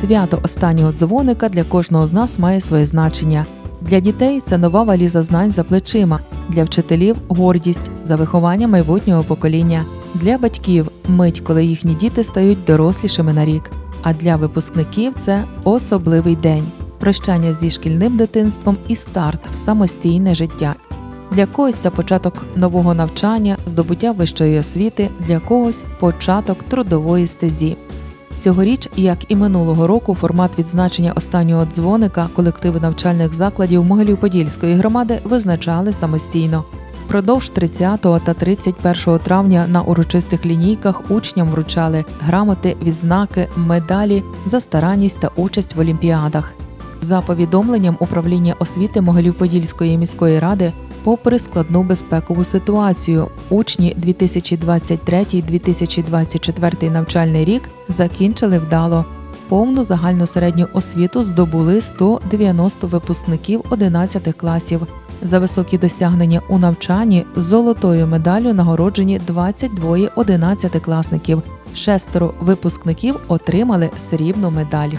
Свято останнього дзвоника для кожного з нас має своє значення. Для дітей це нова валіза знань за плечима, для вчителів гордість за виховання майбутнього покоління, для батьків мить, коли їхні діти стають дорослішими на рік. А для випускників це особливий день прощання зі шкільним дитинством і старт в самостійне життя. Для когось це початок нового навчання, здобуття вищої освіти, для когось початок трудової стезі. Цьогоріч, як і минулого року, формат відзначення останнього дзвоника колективи навчальних закладів Могилів-Подільської громади визначали самостійно. Продовж 30 та 31 травня на урочистих лінійках учням вручали грамоти, відзнаки, медалі за старанність та участь в олімпіадах. За повідомленням управління освіти Могилів-Подільської міської ради, попри складну безпекову ситуацію, учні 2023-2024 навчальний рік закінчили вдало. Повну загальну середню освіту здобули 190 випускників 11 класів. За високі досягнення у навчанні золотою медаллю нагороджені 22 11-класників. Шестеро випускників отримали срібну медаль.